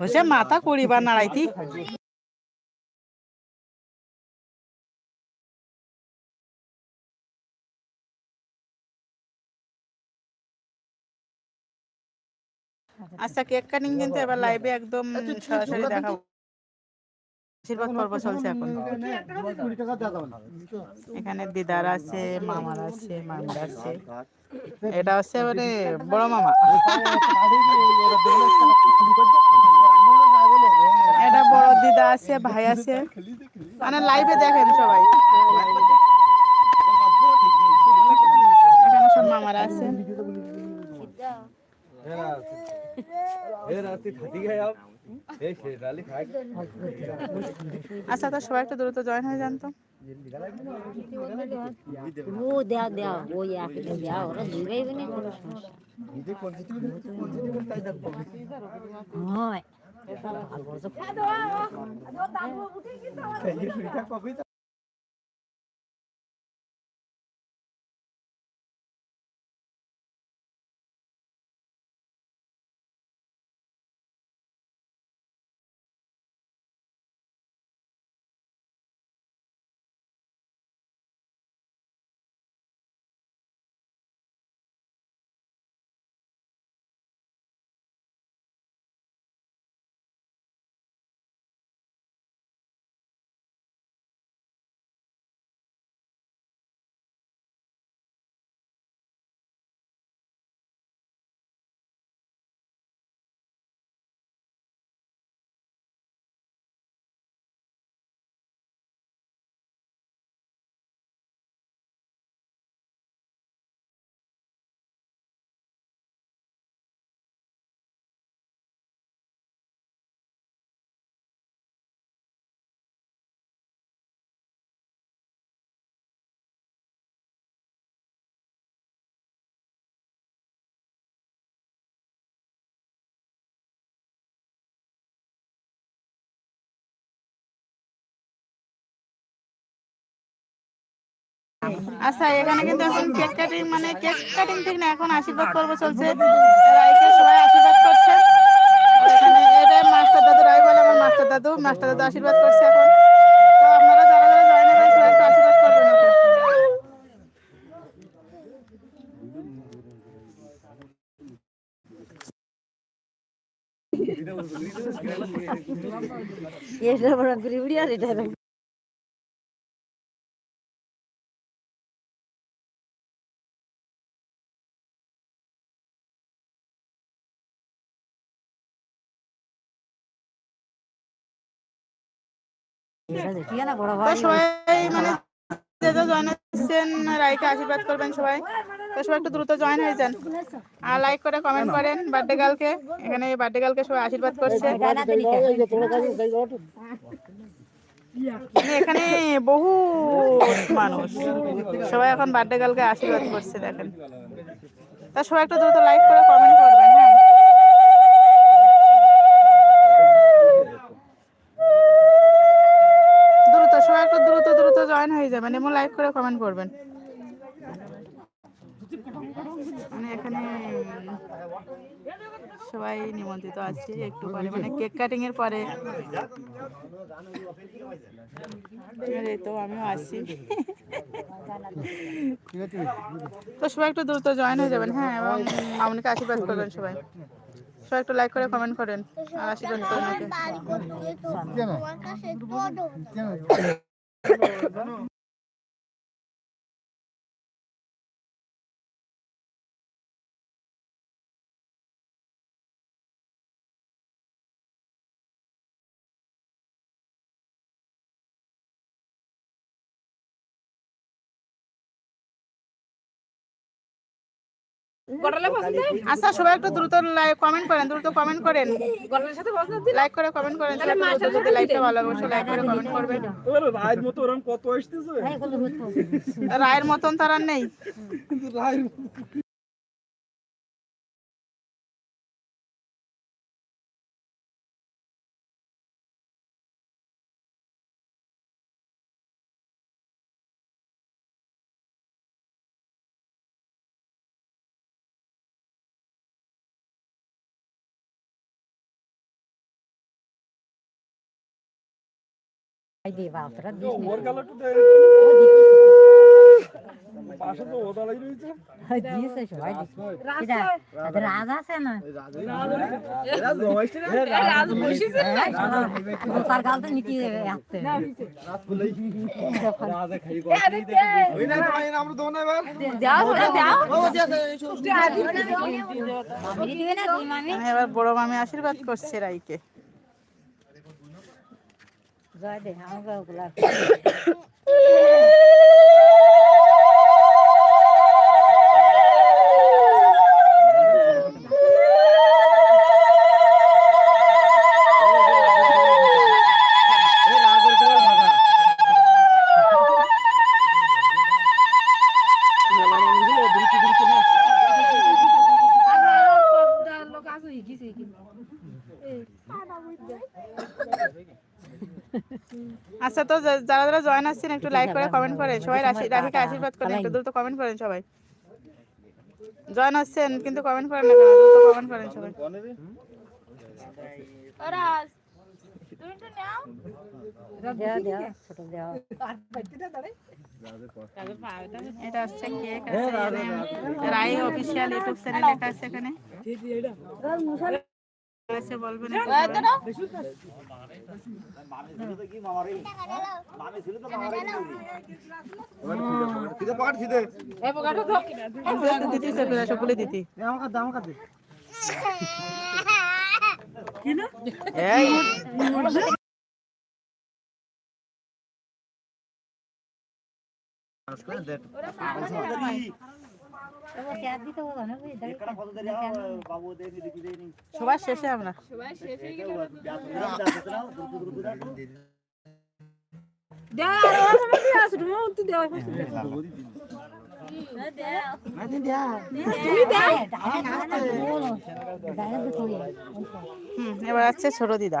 বসে মাথা কুড়ি বার নাড়াইতি। আচ্ছা কেক কাটিং কিন্তু এবার লাইভে একদম সরাসরি দেখাবো। আশীর্বাদ পর্ব চলছে এখন এখানে। দিদার আছে মামার আছে মামির আছে। এটা হচ্ছে মানে বড় মামা। এটা বড় দিদা আছে ভাই আছে। মানে লাইভে দেখেন সবাই। এখানে সব মামারা আছে। আচ্ছা তো সবাই একটা দ্রুত জয়েন হয়ে যান তো ও দেয়া দেয়া ওই একই দেয়া ওরা জুড়েই না কোনো সমস্যা হয় আচ্ছা এখানে কিন্তু এখন কেক কাটিং মানে কেক কাটিং ঠিক না, এখন আশীর্বাদ পর্ব চলছে। সবাই আশীর্বাদ করছে। এটা মাস্টার দাদু রাই বলে আমার মাস্টার দাদু। মাস্টার দাদু আশীর্বাদ করছে এখন। তো। এটা বড় বিড়ি আর এটা সবাই মানে যে জয়েন হচ্ছেন রাইকে আশীর্বাদ করবেন সবাই। তো সবাই একটু দ্রুত জয়েন হয়ে যান আর লাইক করে কমেন্ট করেন বার্থডে গার্লকে এখানে বার্থডে গার্লকে সবাই আশীর্বাদ করছে। মানে এখানে বহু মানুষ। সবাই এখন বার্থডে গার্লকে আশীর্বাদ করছে দেখেন। তা সবাই একটু দ্রুত লাইক করে কমেন্ট করবেন হ্যাঁ। হয়ে যাবেন এবং লাইক করে কমেন্ট করবেন। মানে এখানে সবাই নিমন্ত্রিত আছে একটু পরে। মানে কেক কাটিং এর পরে। এই তো আমিও আসছি তো সবাই একটু দ্রুত জয়েন হয়ে যাবেন হ্যাঁ এবং মামনিকে আশীর্বাদ করবেন সবাই। সবাই একটু লাইক করে কমেন্ট করেন, আর আশীর্বাদ করবেন আচ্ছা সবাই একটু দ্রুত লাইক কমেন্ট করেন দ্রুত কমেন্ট করেন। লাইক করে কমেন্ট করেন যদি লাইকটা ভালো লাগে অবশ্যই লাইক করে কমেন্ট করবেন। রায়ের মতো ওরকম কত আসতেছে? রায়ের মতন তার আর নেই। রায়ের রাজ আছে না? তার গাল তো নিতে আসতে বড় মামি আশীর্বাদ করছে রাইকে। জয় দে আমাকে ওগুলা আচ্ছা তো যারা যারা জয়েন আসছেন একটু লাইক করে কমেন্ট করেন সবাই রাশি রাখিকে আশীর্বাদ করেন একটু দ্রুত কমেন্ট করেন সবাই। জয়েন আসছেন কিন্তু কমেন্ট করেন না দ্রুত কমেন্ট করেন সবাই। এটা হচ্ছে কেক আছে এখানে রাই অফিসিয়াল ইউটিউব চ্যানেল লেখা আছে এখানে। আছে বলবেন সবাই। দিতি সেগুলো সবগুলো দিতি সবার শেষে আমরা। এবার আছে ছোট দিদা।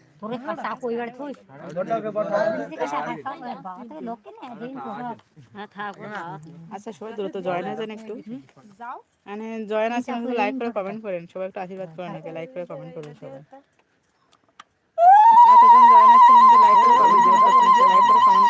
তোরে কাঁচা কইবার থুই লোকে না দিন হ্যাঁ আচ্ছা সবাই দ্রুত জয়েন আছেন যান একটু। মানে জয়েন আছে আমাকে লাইক করে কমেন্ট করেন। সবাই একটু আশীর্বাদ করেন একে লাইক করে কমেন্ট করুন সবাই। এতজন জয়েন আছেন কিন্তু লাইক করে কমেন্ট করুন লাইক করে কমেন্ট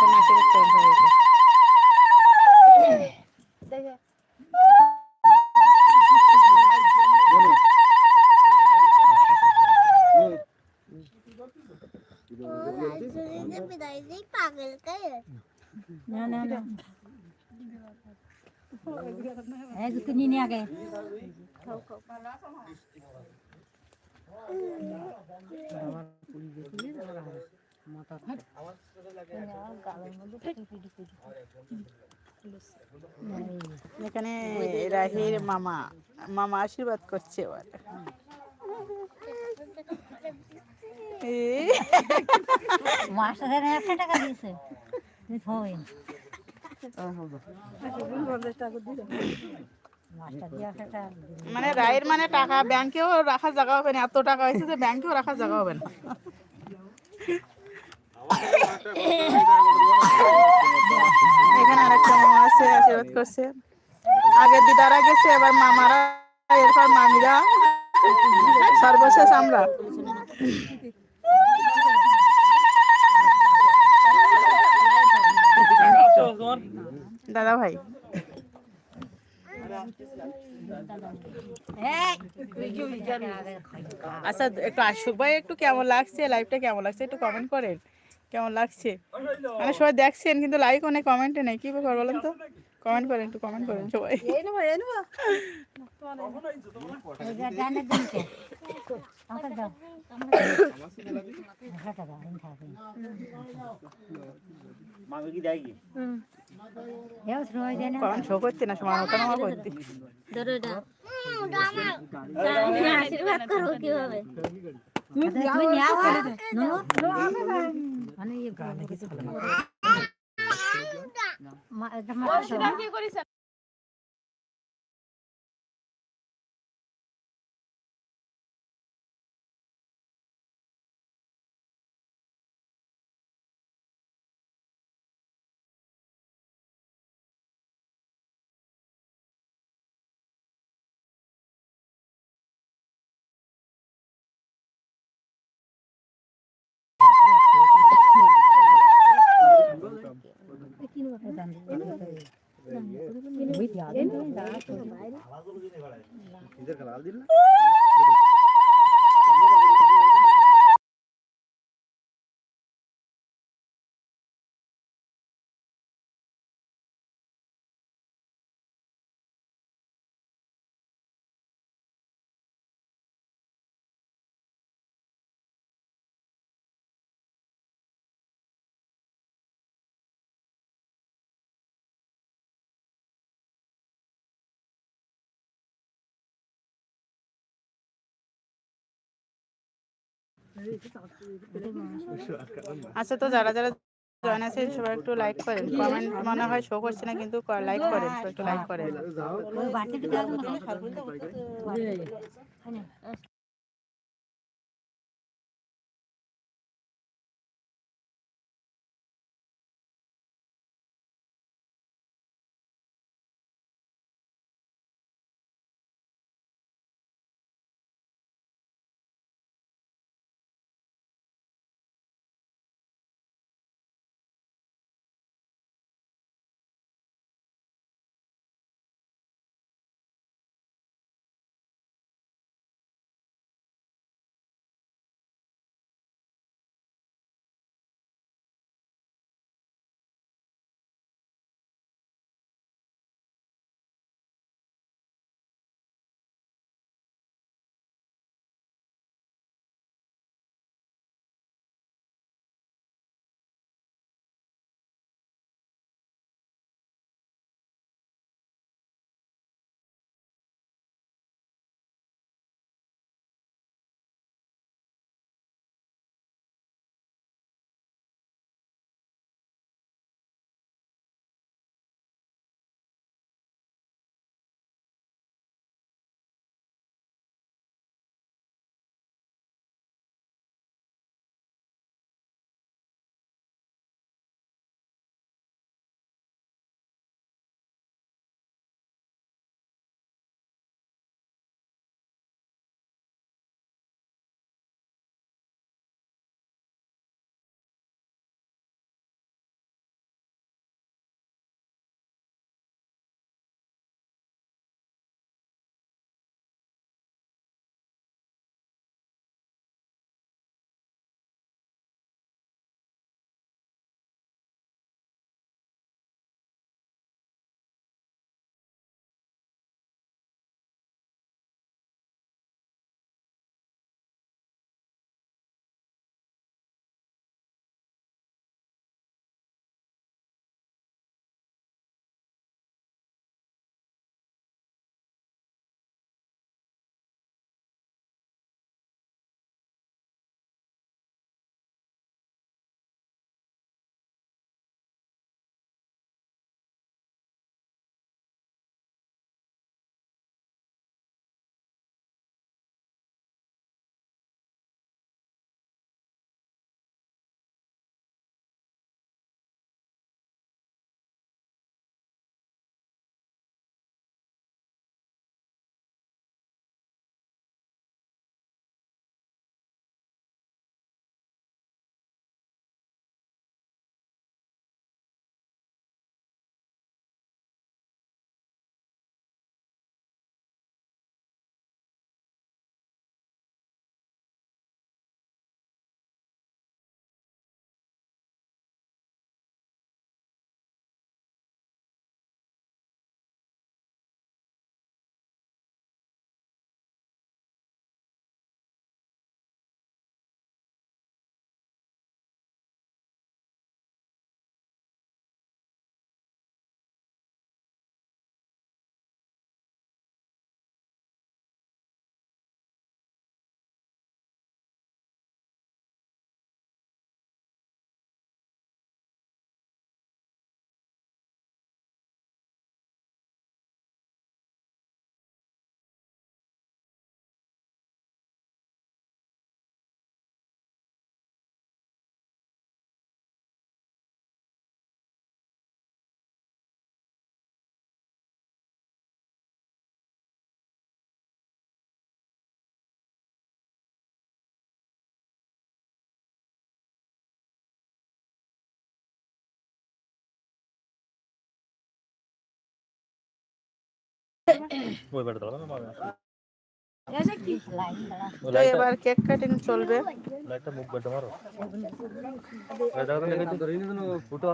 নি আগে। এখানে রাহির মামা মামা আশীর্বাদ করছে এবার। মাস্টার একশো টাকা দিয়েছে। মানে রায়ের মানে টাকা, ব্যাংকেও রাখার জায়গা হবে না, এত টাকা হয়েছে যে ব্যাংকেও রাখার জায়গা হবে না। এখানে আরেকটা মামা আছে, আশীর্বাদ করছে। আগে দিদারা গেছে, এবার মামারা, এরপর মামিরা। সর্বশেষ আমরা। দাদা ভাই। আচ্ছা একটু আশুক ভাই একটু কেমন লাগছে? লাইভটা কেমন লাগছে? একটু কমেন্ট করেন। কেমন লাগছে? মানে সবাই দেখছেন কিন্তু লাইক অনেক কমেন্টে নেই। কি ব্যাপার বলেন তো? কমেন্ট করেন একটু কমেন্ট করেন সবাই। করতে না আমার করতে আশীর্বাদ করব কীভাবে তুমি নাও নুনু মানে ইয়ে করে আচ্ছা তো যারা যারা জয়েন আছে সবাই একটু লাইক করেন। কমেন্ট মনে হয় শো করছে না, কিন্তু লাইক করেন একটু লাইক করেন। ওই দাও বেটা দাঁড়া তো এবার কেক কাটিং চলবে লাইটটা মুখ বেটা মারো দেখে তো ফুটো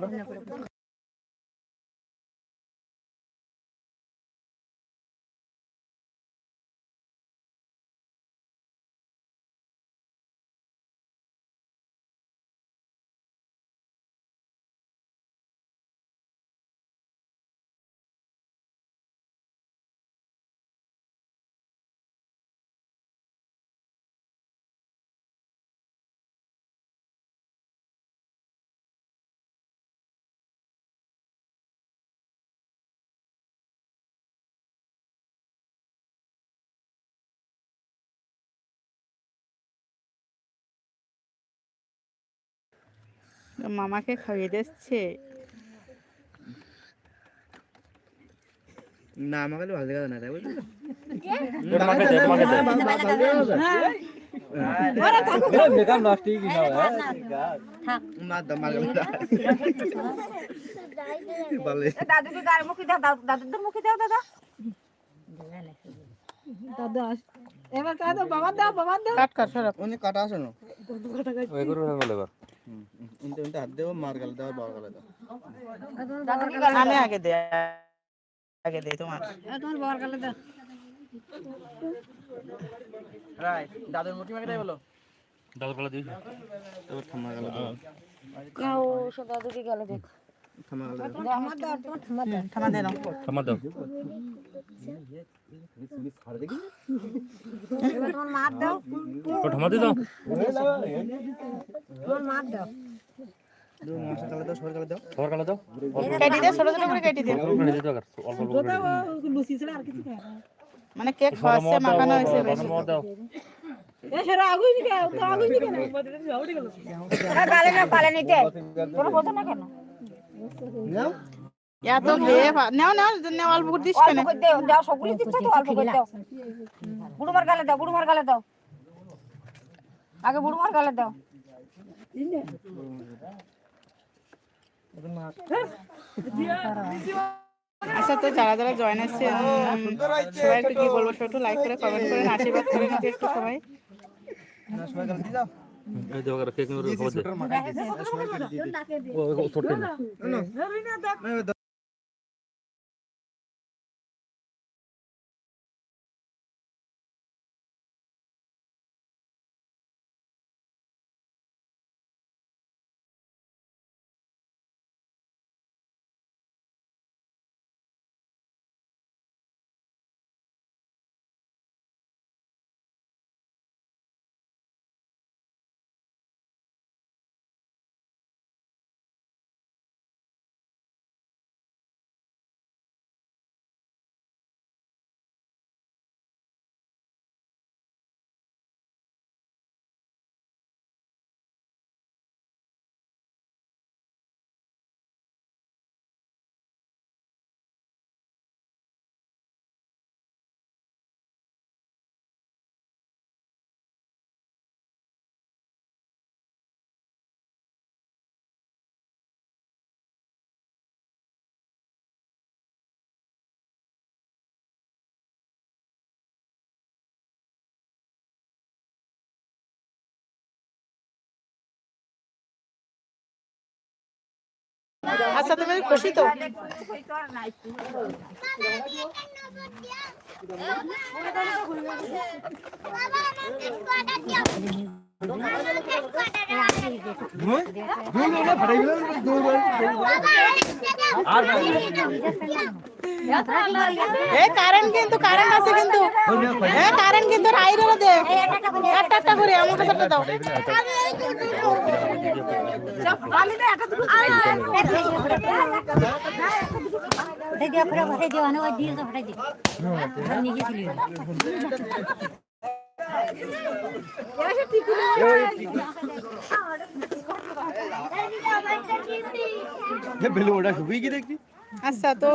মামাকে খাইয়ে দিচ্ছে। না আমাকে ভালো লাগে না তাই বুঝলি তোমাকে দে তোমাকে দে। মেকআপ নষ্ট কি না মার দাম মার গেল ভালো দাদুকে গার মুখে দাও দাদু মুখে দাও দাদা। কাট কাট সরব উনি কাটা আছে না ওই করবে বলে এবার। উনতে উনতে হাত দেবো মার গালে দেওয়ার বড় গেলে দাও। আমি আগে দে আগে দে তোমার। তোমার বর গালে দাও। দাদুর মুখি মাকে দেয় বলো। দাদুর গলা দিয়েছি এবার থামা গেল নাও সব দাদুকে গালে দেখ। থামা দাও। তোমার দাও থামা দে নাও থামা দাও। এবার তোমার মার দাও। ও থামা দি দাও। তোমার মার দাও। দু মাসে কালে দাও সবার কালে দাও। খবর গলা দাও কেটে দে ছোট ছোট করে কেটে দে অল্প করে দিতে অল্প অল্প করে। মানে কেক খাওয়াচ্ছে মাখানো হয়েছে পালে নিতে। তোরা বলতো না কেন? এত খেয়ে ভা- নাও নাও নাও অল্প করে দিস কেন। করে দাও দাও সবগুলি দিচ্ছ তো অল্প করে দাও। বুড়ুমার গালে দাও বুড়ুমার গালে দাও। আগে বুড়ুমার গালে দাও। আচ্ছা তো যারা যারা জয়েন উম, সবাই একটু কি বলব সবাই একটু লাইক করে কমেন্ট করেন আশীর্বাদ করেন একটু সবাই। সবাই কালে দিয়ে দাও। কেক নিয়ে ও ছোট না আচ্ছা তুমি খুশি তো? কারেন্ট কিন্তু কারেন্ট আছে কিন্তু এ কারেন্ট কিন্তু রাইরে দে একটা একটা করে আমার কাছে একটা দাও ফটাই দিও ফটা ফটাই আচ্ছা তো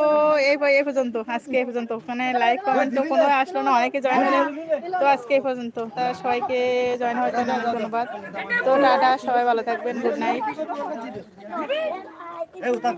এই পর্যন্ত আজকে এই পর্যন্ত। ওখানে লাইক কমেন্ট তো কোনো আসলো না অনেকে জয়েন হলেন তো আজকে এই পর্যন্ত। তা সবাইকে জয়েন হওয়ার জন্য অনেক ধন্যবাদ। তো টাটা সবাই ভালো থাকবেন গুড নাইট এই ওটা